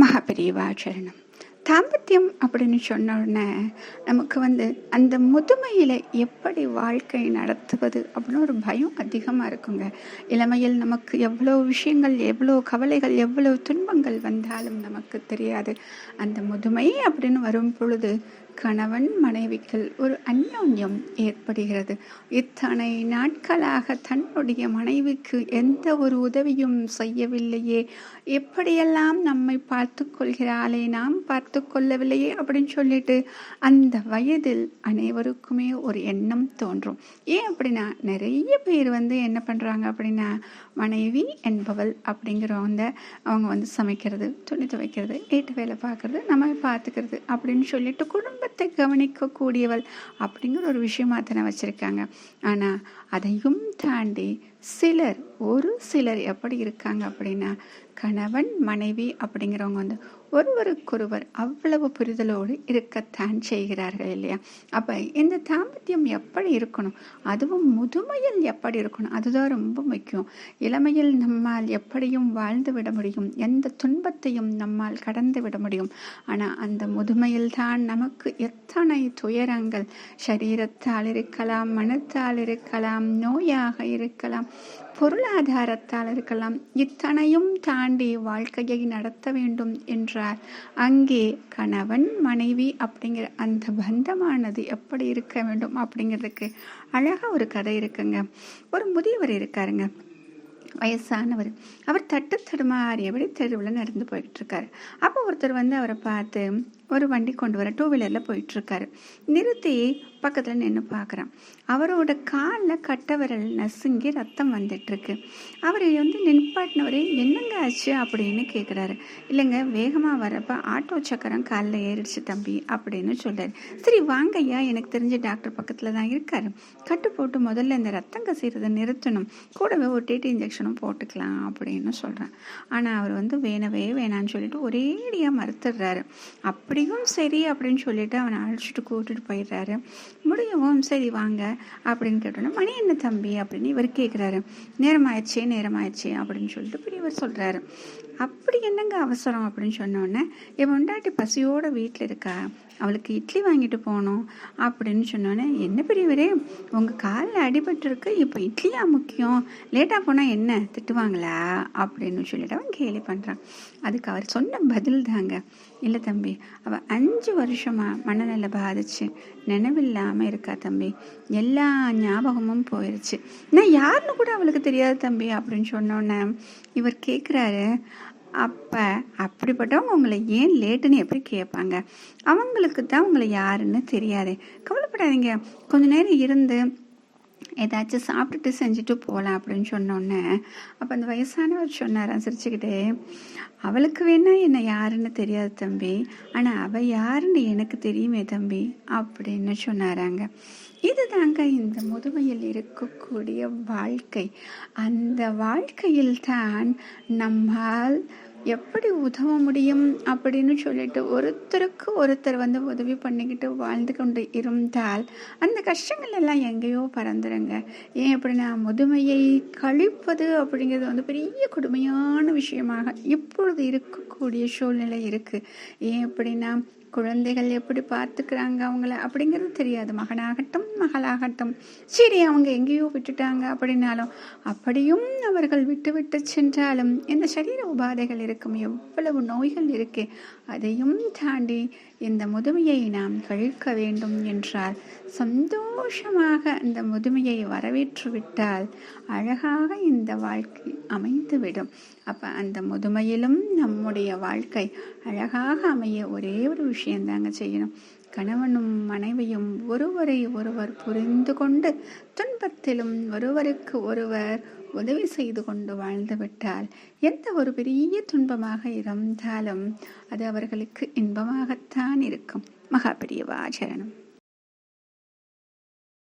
மகாபெரியவாச்சரணம் தாம்பத்தியம் அப்படின்னு சொன்ன உடனே நமக்கு வந்து அந்த முதுமையில் எப்படி வாழ்க்கை நடத்துவது அப்படின்னு ஒரு பயம் அதிகமாக இருக்குங்க. இளமையில் நமக்கு எவ்வளோ விஷயங்கள் எவ்வளோ கவலைகள் எவ்வளோ துன்பங்கள் வந்தாலும் நமக்கு தெரியாது. அந்த முதுமை அப்படின்னு வரும் பொழுது கணவன் மனைவிக்குள் ஒரு அந்யோன்யம் ஏற்படுகிறது. இத்தனை நாட்களாக தன்னுடைய மனைவிக்கு எந்த ஒரு உதவியும் செய்யவில்லையே. எப்படியெல்லாம் நம்மை பார்த்து கொள்கிறாளே நாம் பார்த்து கொள்ளவில்லையே அப்படின்னு சொல்லிட்டு அந்த வயதில் அனைவருக்குமே ஒரு எண்ணம் தோன்றும். ஏன் அப்படின்னா நிறைய பேர் வந்து என்ன பண்ணுறாங்க அப்படின்னா மனைவி என்பவள் அப்படிங்கிறவங்க அவங்க வந்து சமைக்கிறது துணி துவைக்கிறது வீட்டு வேலை பார்க்குறது நம்ம பார்த்துக்கிறது அப்படின்னு சொல்லிட்டு குடும்ப குடும்பத்தை கவனிக்கக்கூடியவள் அப்படிங்கிற ஒரு விஷயமாக தானே வச்சுருக்காங்க. ஆனால் அதையும் தாண்டி சிலர் ஒரு சிலர் எப்படி இருக்காங்க அப்படின்னா கணவன் மனைவி அப்படிங்கிறவங்க வந்து ஒருவருக்கொருவர் அவ்வளவு புரிதலோடு இருக்கத்தான் செய்கிறார்கள் இல்லையா? அப்போ இந்த தாம்பத்தியம் எப்படி இருக்கணும்? அதுவும் முதுமையில் எப்படி இருக்கணும்? அதுதான் ரொம்ப முக்கியம். இளமையில் நம்மால் எப்படியும் வாழ்ந்து விட முடியும். எந்த துன்பத்தையும் நம்மால் கடந்து விட முடியும். ஆனால் அந்த முதுமையில் தான் நமக்கு எத்தனை துயரங்கள். சரீரத்தால் இருக்கலாம் மனத்தால் இருக்கலாம் நோயாக இருக்கலாம். பொருளாதாரத்தால் இருக்கலாம். இத்தனையும் தாண்டி வாழ்க்கையை நடத்த வேண்டும் என்றார். அங்கே கணவன் மனைவி அப்படிங்கிற அந்த பந்தமானது எப்படி இருக்க வேண்டும் அப்படிங்கிறதுக்கு அழகாக ஒரு கதை இருக்குங்க. ஒரு முதியவர் இருக்காருங்க. வயசானவர். அவர் தட்டு தடுமாறியபடி தெருவில் நடந்து போய்கிட்டு இருக்காரு அப்போ ஒருத்தர் வந்து அவரை பார்த்து ஒரு வண்டி கொண்டு வர டூ வீலரில் போயிட்டுருக்காரு. நிறுத்தி பக்கத்தில் நின்று பார்க்குறான். அவரோட காலில் கட்ட விரல் நசுங்கி ரத்தம் வந்துட்டுருக்கு. அவர் வந்து நின்பாட்டினவரே என்னங்க ஆச்சு அப்படின்னு கேட்குறாரு இல்லைங்க வேகமாக வரப்போ ஆட்டோ சக்கரம் காலில் ஏறிடுச்சு தம்பி அப்படின்னு சொல்கிறார் சரி வாங்கய்யா. எனக்கு தெரிஞ்ச டாக்டர் பக்கத்தில் தான் இருக்கார். கட்டு போட்டு முதல்ல இந்த ரத்தம் கசீரதை நிறுத்தணும். கூடவே ஒரு டிடி இன்ஜெக்ஷனும் போட்டுக்கலாம் அப்படின்னு சொல்கிறேன் ஆனால் அவர் வந்து வேணவே வேணான்னு சொல்லிட்டு ஒரேடியாக மறுத்துடுறாரு. அப்படியும் சரி அப்படின்னு சொல்லிட்டு அவனை அழைச்சிட்டு கூட்டிட்டு போயிடுறாரு. முடியவும் சரி வாங்க அப்படின்னு கேட்டோன்னா மணி என்ன தம்பி? அப்படின்னு இவர் கேட்குறாரு நேரம் ஆயிடுச்சே நேரம் அப்படின்னு சொல்லிட்டு பெரியவர் சொல்கிறாரு அப்படி என்னங்க அவசரம் அப்படின்னு சொன்னோடனே என் முண்டாட்டி பசியோட வீட்டில் இருக்கா? அவளுக்கு இட்லி வாங்கிட்டு போகணும் அப்படின்னு சொன்னோன்னே என்ன பெரியவரே உங்கள் காலில் அடிபட்டுருக்கு இப்போ இட்லியா முக்கியம்? லேட்டாக போனால் என்ன? திட்டுவாங்களா? அப்படின்னு சொல்லிட்டு அவன் கேலி பண்ணுறான் அதுக்கு அவர் சொன்ன பதில் தாங்க. இல்லை தம்பி அவள் அஞ்சு வருஷமாக மனநிலை பாதிச்சு நினைவில்லாமல் இருக்கா தம்பி. எல்லா ஞாபகமும் போயிடுச்சு நான் யாருன்னு கூட அவளுக்கு தெரியாது தம்பி அப்படின்னு சொன்னோன்னே இவர் கேட்குறாரு அப்போ அப்படிப்பட்டவங்க உங்களை ஏன் லேட்டுன்னு எப்படி கேட்பாங்க? அவங்களுக்கு தான் உங்களை யாருன்னு தெரியாது. கவலைப்படாதீங்க. கொஞ்ச நேரம் இருந்து ஏதாச்சும் சாப்பிட்டுட்டு செஞ்சுட்டு போகலாம் அப்படின்னு சொன்னோன்னே அப்போ அந்த வயசானவர் சொன்னார் சிரிச்சுக்கிட்டே அவளுக்கு வேணால் என்ன யாருன்னு தெரியாது தம்பி. ஆனால் அவள் யாருன்னு எனக்கு தெரியுமே தம்பி அப்படின்னு சொன்னாராங்க. இதுதாங்க இந்த முதுமையில் இருக்கக்கூடிய வாழ்க்கை. அந்த வாழ்க்கையில் தான் நம்மால் எப்படி உதவ முடியும் அப்படின்னு சொல்லிட்டு ஒருத்தருக்கு ஒருத்தர் வந்து உதவி பண்ணிக்கிட்டு வாழ்ந்து கொண்டு இருந்தால் அந்த கஷ்டங்கள் எல்லாம் எங்கேயோ பறந்துடுங்க ஏன் அப்படின்னா முதுமையை கழிப்பது அப்படிங்கிறது வந்து பெரிய கொடுமையான விஷயமாக இப்பொழுது இருக்கக்கூடிய சூழ்நிலை இருக்குது ஏன் அப்படின்னா குழந்தைகள் எப்படி பார்த்துக்கிறாங்க அவங்கள அப்படிங்கிறது தெரியாது. மகனாகட்டும் மகளாகட்டும். சரி அவங்க எங்கேயோ விட்டுட்டாங்க அப்படின்னாலும் அப்படியும் அவர்கள் விட்டு விட்டு சென்றாலும் இந்த சரீர உபாதைகள் இருக்கும். எவ்வளவு நோய்கள் இருக்கு அதையும் தாண்டி இந்த முதுமையை நாம் கழிக்க வேண்டும் என்றால் சந்தோஷமாக இந்த முதுமையை வரவேற்று விட்டால் அழகாக இந்த வாழ்க்கை அமைந்துவிடும். அப்போ அந்த முதுமையிலும் நம்முடைய வாழ்க்கை அழகாக அமைய ஒரே ஒரு விஷயந்தாங்க செய்யணும். கணவனும் மனைவியும் ஒருவரை ஒருவர் புரிந்து கொண்டு துன்பத்திலும் ஒருவருக்கு ஒருவர் உதவி செய்து கொண்டு வாழ்ந்துவிட்டால் எந்த ஒரு பெரிய துன்பமாக இருந்தாலும் அது அவர்களுக்கு இன்பமாகத்தான் இருக்கும். மகாபிரியவாச்சரணம்